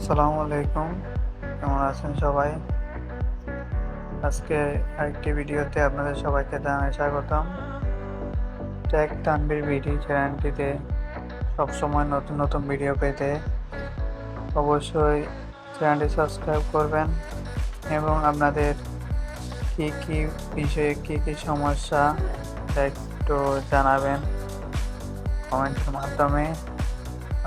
আসসালামু আলাইকুম। কেমন আছেন সবাই? আজকে আরেকটি ভিডিওতে আপনাদের সবাইকে জানাই স্বাগতম। ট্যাগ তানবির ভিডি চ্যানেলটিতে সবসময় নতুন নতুন ভিডিও পেতে অবশ্যই চ্যানেলটি সাবস্ক্রাইব করবেন এবং আপনাদের কি কি বিষয়ে কি কি সমস্যা একটু জানাবেন কমেন্টের মাধ্যমে।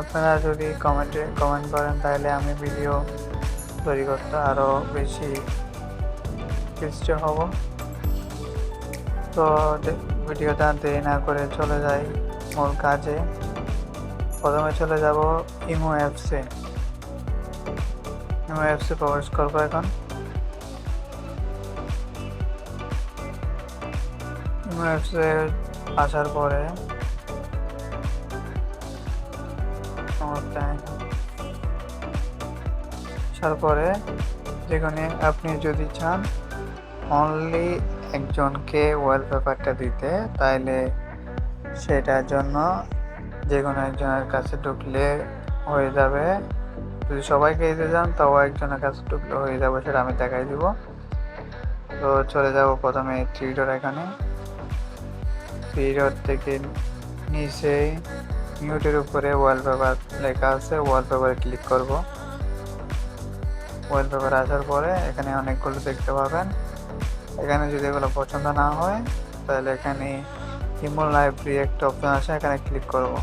আপনারা যদি কমেন্টে কমেন্ট করেন, তাহলে আমি ভিডিও তৈরি করতে আরও বেশি চেষ্ট হব। তো ভিডিওটা দেরি না করে চলে যাই মূল কাজে। প্রথমে চলে যাব ইমো অ্যাপসে ইমো অ্যাপসে প্রবেশ করব এখন। ইমো অ্যাপসে আসার পরে সমস্যা নেই। আসার পরে যেখানে আপনি যদি চান অনলি একজনকে ওয়ালপেপারটা দিতে, তাইলে সেটার জন্য যে কোনো একজনের কাছে ঢুকলে হয়ে যাবে। যদি সবাইকে দিতে চান, তাও একজনের কাছে ঢুকলে হয়ে যাবে, সেটা আমি দেখাই দিব। তো চলে যাব প্রথমে থ্রি এখানে। থ্রি ডট থেকে নিচে মিউটের উপরে ওয়ালপেপার লেখা আছে ওয়ালপেপারে ক্লিক করব। ওয়ালপেপার আসার পরে এখানে অনেকগুলো দেখতে পাবেন। এখানে যদি এগুলো পছন্দ না হয়, তাহলে এখানে ইমো লাইব্রেরি একটা অপশন আছে, এখানে ক্লিক করব।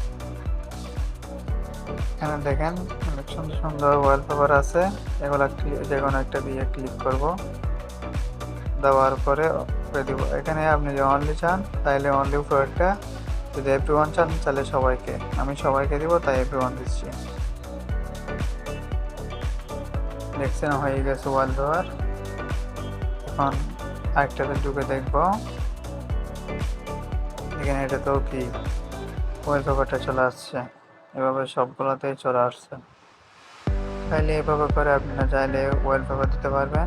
এখানে দেখেন অনেক সুন্দর সুন্দর ওয়ালপেপার আছে, এগুলো যে কোনো একটা দিয়ে ক্লিক করব। দেওয়ার পরে দিব এখানে আপনি যে অনলি চান তাহলে অনলি উপর একটা যদি এভরি ওয়ান চান, তাহলে সবাইকে। আমি সবাইকে দিব, তাই এভরি ওয়ান দিচ্ছি। দেখছেন, হয়ে গেছে ওয়াল দেওয়ার এখন আরেকটাতে ঢুকে দেখব। এখানে এটাতেও কি? ওয়াল পেপারটা চলে আসছে। এভাবে সবগুলোতেই চলে আসছে। চাইলে এভাবে করে আপনারা চাইলে ওয়াল পেপার দিতে পারবেন।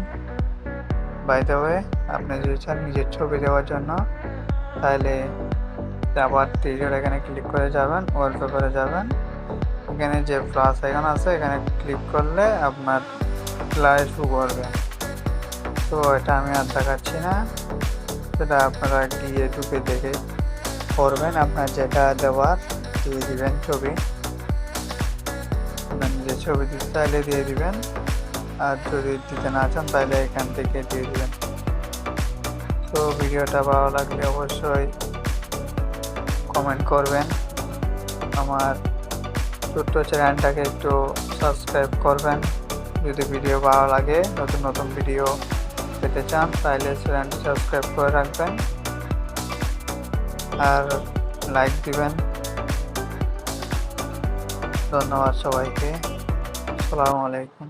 বাই দ্য ওয়ে আপনি যদি চান নিজের ছবি দেওয়ার জন্য তাহলে আবার টিজার এখানে ক্লিক করে যাবেন ওয়ালপেপারে যাবেন। এখানে যে প্লাস আইকন আছে, এখানে ক্লিক করলে আপনার লাইট শু করবে। তো এটা আমি আর দেখাচ্ছি না। সেটা আপনারা গিয়ে ঢুকে দেখে করবেন। আপনার যেটা দেওয়ার, দিয়ে দিবেন ছবি। নিজের ছবি দিতে চাইলে দিয়ে দিবেন। আর যদি দিতে না চান, তাহলে এখান থেকে দিয়ে দিবেন। তো ভিডিওটা ভালো লাগলে অবশ্যই কমেন্ট করবেন। আমার ছোট্ট চ্যানেলটাকে একটু সাবস্ক্রাইব করবেন। যদি ভিডিও ভালো লাগে, নতুন নতুন ভিডিও পেতে চান, তাহলে চ্যানেলটি সাবস্ক্রাইব করে রাখবেন। আর লাইক দিবেন। ধন্যবাদ সবাইকে। আসসালামু আলাইকুম।